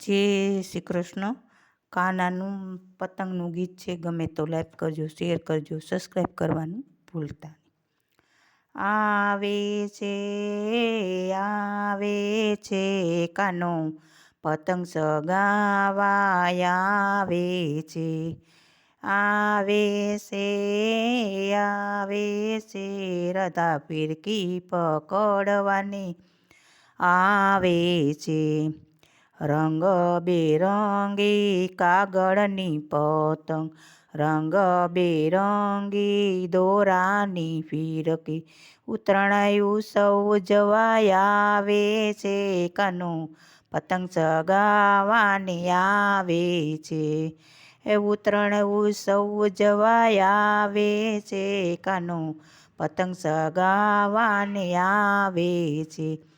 જય શ્રી કૃષ્ણ કાનાનું પતંગનું ગીત છે, ગમે તો લાઈક કરજો, શેર કરજો, સબસ્ક્રાઈબ કરવાનું ભૂલતા આવે છે આવે છે, કાનો પતંગ સગાવા આવે છે. આવે છે આવે છે, રધા ફિરકી પકડવાની. આવે છે. રંગ બેરંગી કાગળની પતંગ, રંગ બેરંગી દોરાની ફીરકી ઉત્તરાયણ ઉત્સવ જવાય આવે છે, કાનો પતંગ ચગાવવાની આવે છે. એ ઉત્તરાયણ ઉત્સવ જવાય આવે છે, કાનો પતંગ સગાવાની આવે છે.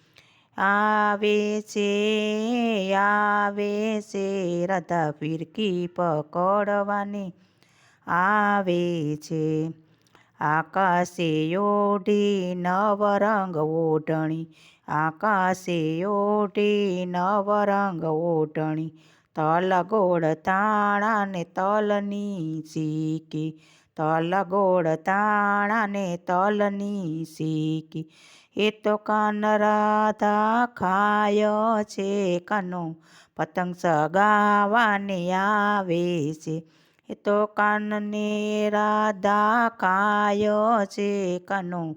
આવે છે આવે છે રાધા ફિરકી પકડવાની. આવે છે, આકાશે ઓઢી નવરંગ ઓઢણી. આકાશે ઓઢી નવરંગ ઓઢણી. તલ ગોળ તાણા ને તલની શીખી. તલ ગોળ તાણા ને તલની શીકી એ તો કાન રાધા ખાય છે, કાનો પતંગ સગાવાની આવે છે. એ તો કાનને રાધા ખાય છે, કાનો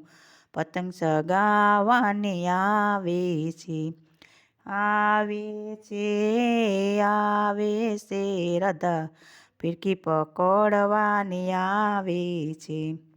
પતંગ સગાવાની આવે છે. આવે છે આવે છે, રાધા ફિરકી પકડવાની આવે છે.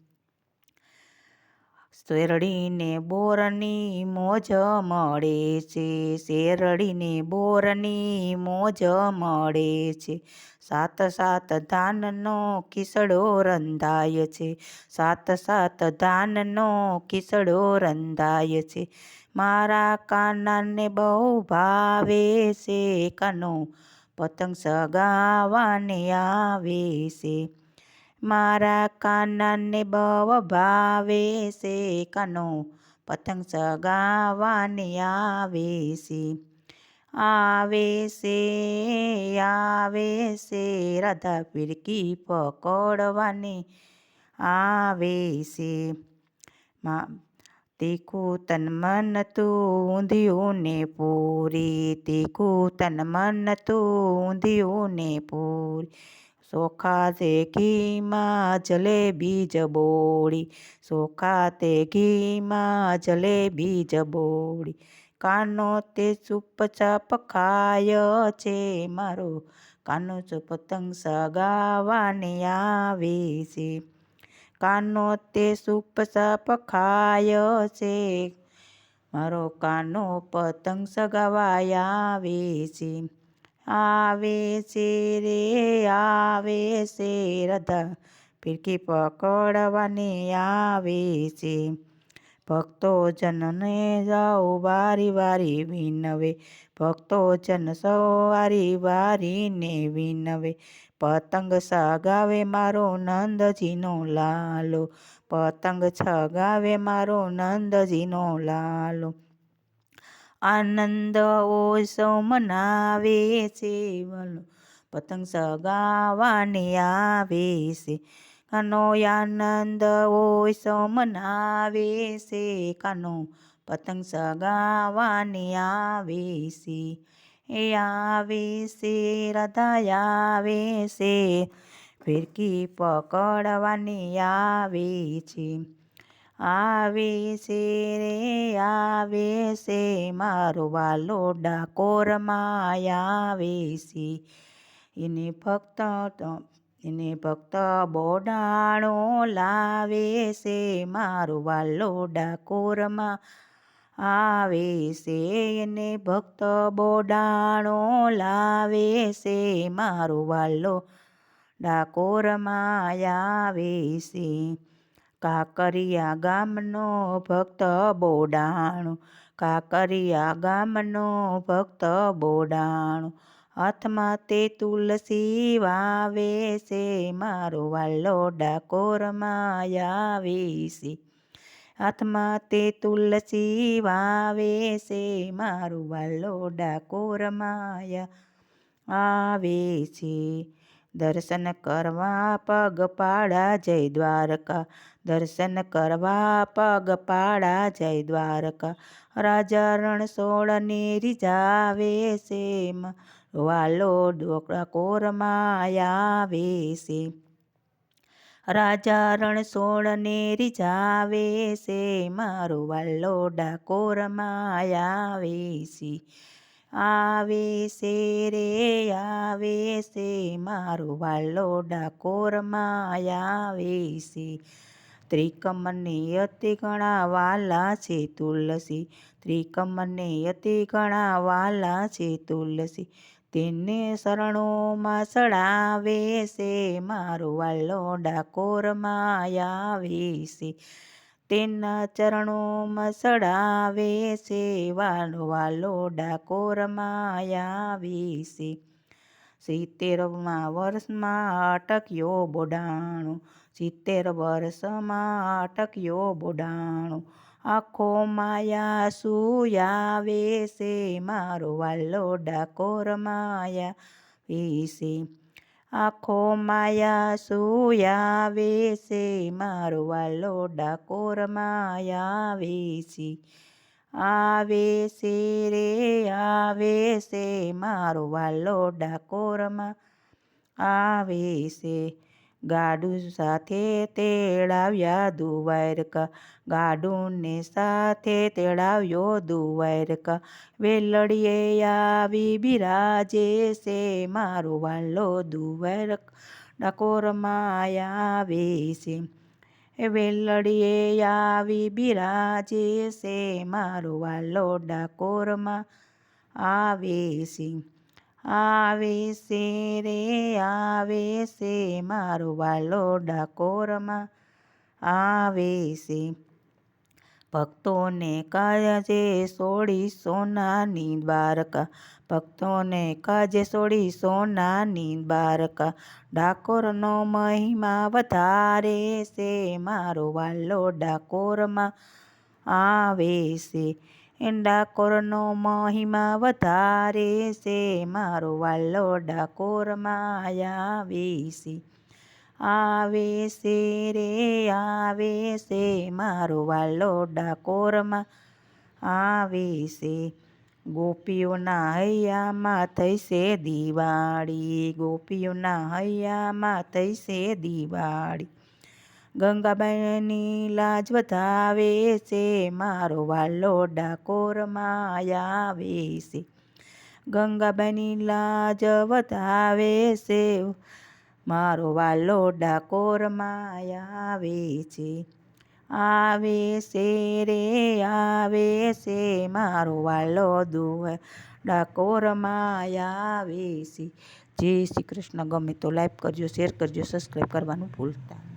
શેરડીને બોરની મોજ મળે છે, શેરડીને બોરની મોજ મળે છે. સાત સાત ધાનનો કિસડો રંધાય છે, સાત સાત ધાનનો કિસડો રંધાય છે. મારા કાનાને બહુ ભાવે છે, કાનો પતંગ સગાવાને આવે છે. મારા કાનને બહુ ભાવે છે, કાનો પતંગ સગાવાની આવે છે. આવે છે આવે છે રાધા ફિરકી પકડવાની આવે છે. તીખું તન મન તું ઊંધિયું ને પૂરી, તીખું તન મન તું ઊંધિયું પૂરી. સોખા તે ઘીમાં જલેબી જબોળી સોખા તે ઘીમાં જલેબી જબોળી કાનો તે ચૂપચાપ ખાય છે મારો. કાનો ચો પતંગ સગાવાને આવે છે. કાનો તે ચૂપચાપ ખાય છે મારો. કાનો પતંગ સગાવાય આવે છે. આવે છે રે આવે છે રાધા ફિરકી પકડવાની આવે છે. ભક્તો જનને જાઓ, વારી વારી વિનવે. ભક્તો જન સવારી વારીને વિનવે. પતંગ સગાવે, મારો નંદજીનો લાલો. પતંગ છગાવે મારો નંદજીનો લાલો. આનંદ ઓસો મનાવે છે, વલો પતંગ સગાવાની આવે છે. કાનો આનંદ ઓસો મનાવે છે, કાનો પતંગ સગાવાની આવે છે. એ આવે છે રાધા આવે છે, ફિરકી પકડવાની આવે છે. આવે છે રે, આવે છે. મારો વાલો ડાકોરમાં આવે છે. એને ભક્ત એને ભક્ત બોડાણો લાવે છે. મારો વાલો ડાકોરમાં આવે છે. એને ભક્ત બોડાણો લાવે છે. મારો વાલો ડાકોરમાં આવે છે. કાકરિયા ગામનો ભક્ત બોડાણો, કાકરિયા ગામનો ભક્ત બોડાણો. હાથમાં તે તુલસી વાવે છે, મારો વાલો ડાકોરમાં આવે છે હાથમાં તે તુલસી વાવે છે, મારું વાલો ડાકોરમાં આવે છે દર્શન કરવા પગપાળા જય દ્વારકા. દર્શન કરવા પગપાળા જય દ્વારકા. રાજા રણછોડને રીઝાવે છે વાલો ડોકરા કોરમાં આવે છે રાજા રણછોડને જાવે છે મારો વાલો ડાકોરમાં આવે છે આવે છે રે આવે છે મારું વાલો ડાકોરમાં આવે છે ત્રિકમને અતિ ઘણા વાલા છે તુલસી. ત્રિકમને અતિ ઘણા વાલા છે તુલસી. તેને શરણોમાં ચડાવે છે. મારું વાલો ડાકોરમાં આવે છે તેના ચરણોમાં સડાવે છે, વાલો વાલો ડાકોરમાં આવે છે. સિત્તેરમાં વર્ષમાં અટક્યો બોડાણો, સિત્તેર વર્ષમાં અટક્યો બોડાણો. આખો માયા સુયાવે છે, મારો વાલો ડાકોર માયા વેશે આખો માયા સુયાવે છે મારો વાલો ડાકોર માયા વેશે આવે છે રે, આવે છે મારો વાલો ડાકોરમાં આવે છે ગાડું સાથે તેડાવ્યા દુવારકા. ગાડુંને સાથે તેડાવ્યો દુવારકા. વેલડીએ આવી બિરાજે છે મારો વાલો દુવાર ડાકોરમાં આવે છે વેલડીએ આવી બિરાજે છે મારો વાલો ડાકોરમાં આવે છે આવે છે રે આવે છે મારો વાલો ડાકોરમાં. આવે છે ભક્તોને કાજે સોડી સોનાની દ્વારકા. ભક્તોને કાજે સોડી સોનાની દ્વારકા. ડાકોરનો મહિમા વધારે છે મારો વાલો ડાકોરમાં. આવે છે એ ડાકોરનો મહિમા વધારે છે. મારો વાલો ડાકોરમાં આવે છે આવે છે રે, આવે છે. મારો વાલો ડાકોરમાં આવે છે ગોપીઓના હૈયામાં થઈશે દિવાળી. ગોપીઓના હૈયામાં થઈશે દિવાળી. ગંગાબાઈની લાજ વધાવે છે, મારો વાલો ડાકોરમાં આવે છે. ગંગાબાઈની લાજ વધાવે છે, મારો વાલો ડાકોરમાં આવે છે. આવે છે રે, આવે છે, મારો વાલો દુવા ડાકોરમાં આવે છે. જય શ્રી કૃષ્ણ, ગમે તો લાઈક કરજો શેર કરજો સબસ્ક્રાઈબ કરવાનું ભૂલતા